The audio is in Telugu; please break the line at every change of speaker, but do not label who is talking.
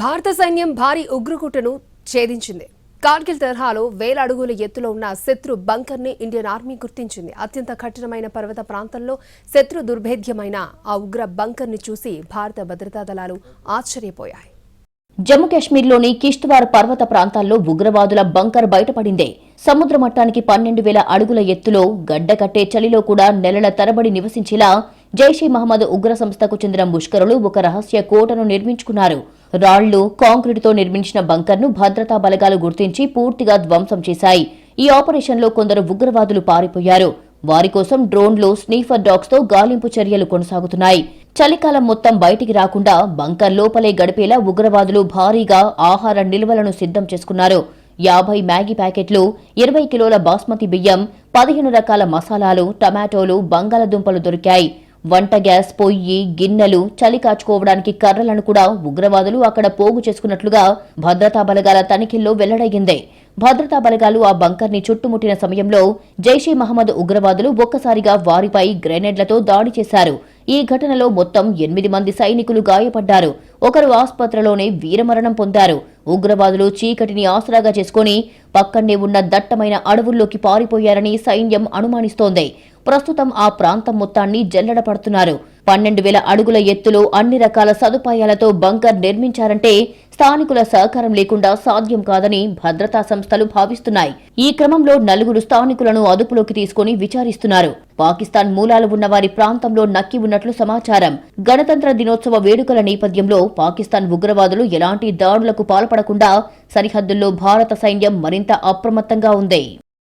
భారత సైన్యం భారీ ఉగ్రకుటను ఛేదించింది. కార్గిల్ తరహాలో వేల అడుగుల ఎత్తులో ఉన్న శత్రు బంకర్ని ఇండియన్ ఆర్మీ గుర్తించింది. అత్యంత కఠినమైన పర్వత ప్రాంతంలో శత్రు దుర్భేద్యమైన ఆ ఉగ్ర బంకర్ని చూసి భారత భద్రతా దళాలు ఆశ్చర్యపోయాయి.
జమ్మూ కాశ్మీర్లోని కిష్త్వార్ పర్వత ప్రాంతాల్లో ఉగ్రవాదుల బంకర్ బయటపడిందే. సముద్ర మట్టానికి పన్నెండు వేల అడుగుల ఎత్తులో గడ్డకట్టే చలిలో కూడా నెలల తరబడి నివసించేలా జైషే మహమ్మద్ ఉగ్ర సంస్థకు చెందిన ముష్కరులు ఒక రహస్య కోటను నిర్మించుకున్నారు. రాళ్ళు కాంక్రీటుతో నిర్మించిన బంకర్ను భద్రతా బలగాలు గుర్తించి పూర్తిగా ధ్వంసం చేశాయి. ఈ ఆపరేషన్లో కొందరు ఉగ్రవాదులు పారిపోయారు. వారి కోసం డ్రోన్లు స్నీఫర్ డాగ్స్తో గాలింపు చర్యలు కొనసాగుతున్నాయి. చలికాలం మొత్తం బయటికి రాకుండా బంకర్ లోపలే గడిపేలా ఉగ్రవాదులు భారీగా ఆహార నిల్వలను సిద్ధం చేసుకున్నారు. యాభై మ్యాగీ ప్యాకెట్లు ఇరవై కిలోల బాస్మతి బియ్యం పదిహేను రకాల మసాలాలు టమాటోలు బంగాళదుంపలు దొరికాయి. వంట గ్యాస్ పొయ్యి గిన్నెలు చలి కాచుకోవడానికి కర్రలను కూడా ఉగ్రవాదులు అక్కడ పోగు చేసుకున్నట్లుగా భద్రతా బలగాల తనిఖీల్లో వెల్లడయ్యింది. భద్రతా బలగాలు ఆ బంకర్ని చుట్టుముట్టిన సమయంలో జైషే మహమ్మద్ ఉగ్రవాదులు ఒక్కసారిగా వారిపై గ్రెనేడ్లతో దాడి చేశారు. ఈ ఘటనలో మొత్తం ఎనిమిది మంది సైనికులు గాయపడ్డారు. ఒకరు ఆసుపత్రిలోనే వీరమరణం పొందారు. ఉగ్రవాదులు చీకటిని ఆసరాగా చేసుకుని పక్కనే ఉన్న దట్టమైన అడవుల్లోకి పారిపోయారని సైన్యం అనుమానిస్తోంది. ప్రస్తుతం ఆ ప్రాంతం మొత్తాన్ని జల్లెడ పడుతున్నారు పన్నెండు వేల అడుగుల ఎత్తులో అన్ని రకాల సదుపాయాలతో బంకర్ నిర్మించారంటే స్థానికుల సహకారం లేకుండా సాధ్యం కాదని భద్రతా సంస్థలు భావిస్తున్నాయి. ఈ క్రమంలో నలుగురు స్థానికులను అదుపులోకి తీసుకుని విచారిస్తున్నారు. పాకిస్తాన్ మూలాలు ఉన్న వారి ప్రాంతంలో నక్కి ఉన్నట్లు సమాచారం. గణతంత్ర దినోత్సవ వేడుకల నేపథ్యంలో పాకిస్తాన్ ఉగ్రవాదులు ఎలాంటి దాడులకు పాల్పడకుండా సరిహద్దుల్లో భారత సైన్యం మరింత అప్రమత్తంగా ఉంది.